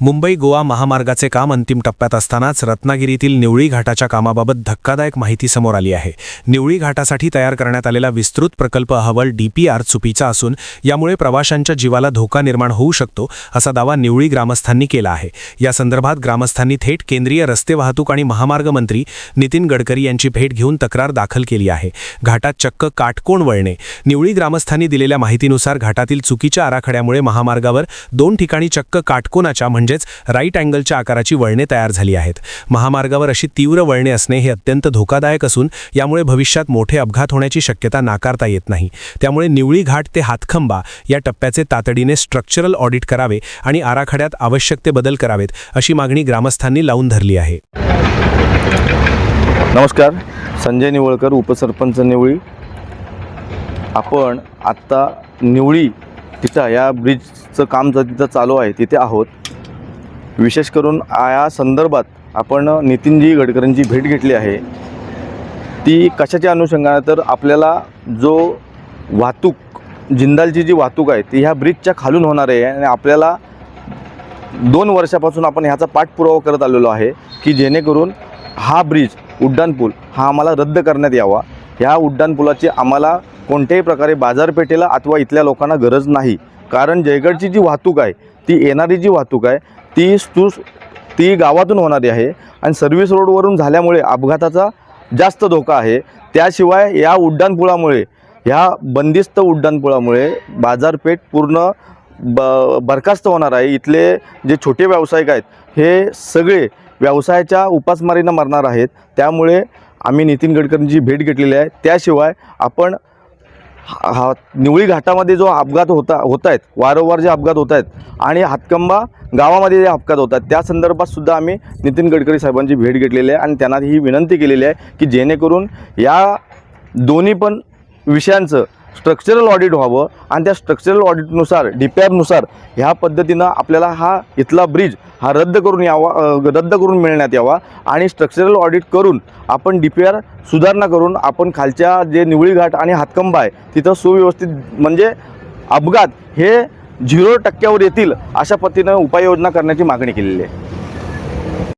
मुंबई गोवा महामार्गाचे काम अंतिम टप्प्यात असतानाच रत्नागिरीतील निवळी घाटाच्या कामाबाबत धक्कादायक माहिती समोर आली आहे. निवळी घाटासाठी तयार करण्यात आलेला विस्तृत प्रकल्प अहवाल डीपीआर चुकीचा असून यामुळे प्रवाशांच्या जीवाला धोका निर्माण होऊ शकतो असा दावा निवळी ग्रामस्थांनी केला आहे. या संदर्भात ग्रामस्थांनी थेट केंद्रीय रस्ते वाहतूक आणि महामार्ग मंत्री नितीन गडकरी यांची भेट घेऊन तक्रार दाखल केली आहे. घाटात चक्क काटकोण वळणे. निवळी ग्रामस्थांनी दिलेल्या माहितीनुसार घाटातील चुकीच्या आराखड्यामुळे महामार्गावर दोन ठिकाणी चक्क काटकोनाच्या म्हणजेच राईट अँगलच्या आकाराची वळणे तयार झाली आहेत. महामार्गावर अशी तीव्र वळणे असणे हे अत्यंत धोकादायक असून यामुळे भविष्यात मोठे अपघात होण्याची शक्यता नाकारता येत नाही. त्यामुळे निवळी घाट ते हातखंबा या टप्प्याचे तातडीने स्ट्रक्चरल ऑडिट करावे आणि आराखड्यात आवश्यक ते बदल करावेत अशी मागणी ग्रामस्थांनी लावून धरली आहे. नमस्कार. संजय निवळकर उपसरपंच निवळी. आपण आत्ता निवळी तिथं या ब्रिजचं काम जर तिथं चालू आहे तिथे आहोत. विशेष करून या संदर्भात आपण नितीनजी गडकरींची भेट घेतली आहे. ती कशाच्या अनुषंगाने? तर आपल्याला जो वाहतूक जिंदालची जी वाहतूक आहे ती ह्या ब्रिजच्या खालून होणार आहे आणि आपल्याला दोन वर्षापासून आपण ह्याचा पाठपुरावा करत आलेलो आहे की जेणेकरून हा ब्रिज उड्डाणपूल हा आम्हाला रद्द करण्यात यावा. ह्या उड्डाणपुलाची आम्हाला कोणत्याही प्रकारे बाजारपेठेला अथवा इथल्या लोकांना गरज नाही. कारण जयगडची जी वाहतूक आहे ती येणारी जी वाहतूक आहे ती स्तू ती गावातून होणारी आहे. आणि सर्व्हिस रोडवरून झाल्यामुळे अपघाताचा जास्त धोका आहे. त्याशिवाय या उड्डाणपुलामुळे ह्या बंदिस्त उड्डाणपुलामुळे बाजारपेठ पूर्ण ब बरखास्त होणार आहे. इथले जे छोटे व्यावसायिक आहेत हे सगळे व्यवसायाच्या उपासमारीनं मरणार आहेत. त्यामुळे आम्ही नितीन गडकरींची भेट घेतलेली आहे. त्याशिवाय आपण हा हा- निवळी घाटामध्ये जो अपघात होता होत आहेत वारंवार जे अपघात होत आहेत आणि हातकंबा गावामध्ये जे अपघात होतात त्या संदर्भात सुद्धा आम्ही नितीन गडकरी साहेबांची भेट घेतलेली आहे आणि त्यांना ही विनंती केलेली आहे की जेणेकरून या दोन्ही पण विषयांचं स्ट्रक्चरल ऑडिट व्हावं आणि त्या स्ट्रक्चरल ऑडिटनुसार डी पी आरनुसार ह्या पद्धतीनं आपल्याला हा इथला ब्रिज हा रद्द करून यावा रद्द करून मिळण्यात यावा आणि स्ट्रक्चरल ऑडिट करून आपण डी पी आर सुधारणा करून आपण खालच्या जे निवळी घाट आणि हातकंबा आहे तिथं सुव्यवस्थित म्हणजे अपघात हे झिरो टक्क्यावर येतील अशा पद्धतीनं उपाययोजना करण्याची मागणी केलेली आहे.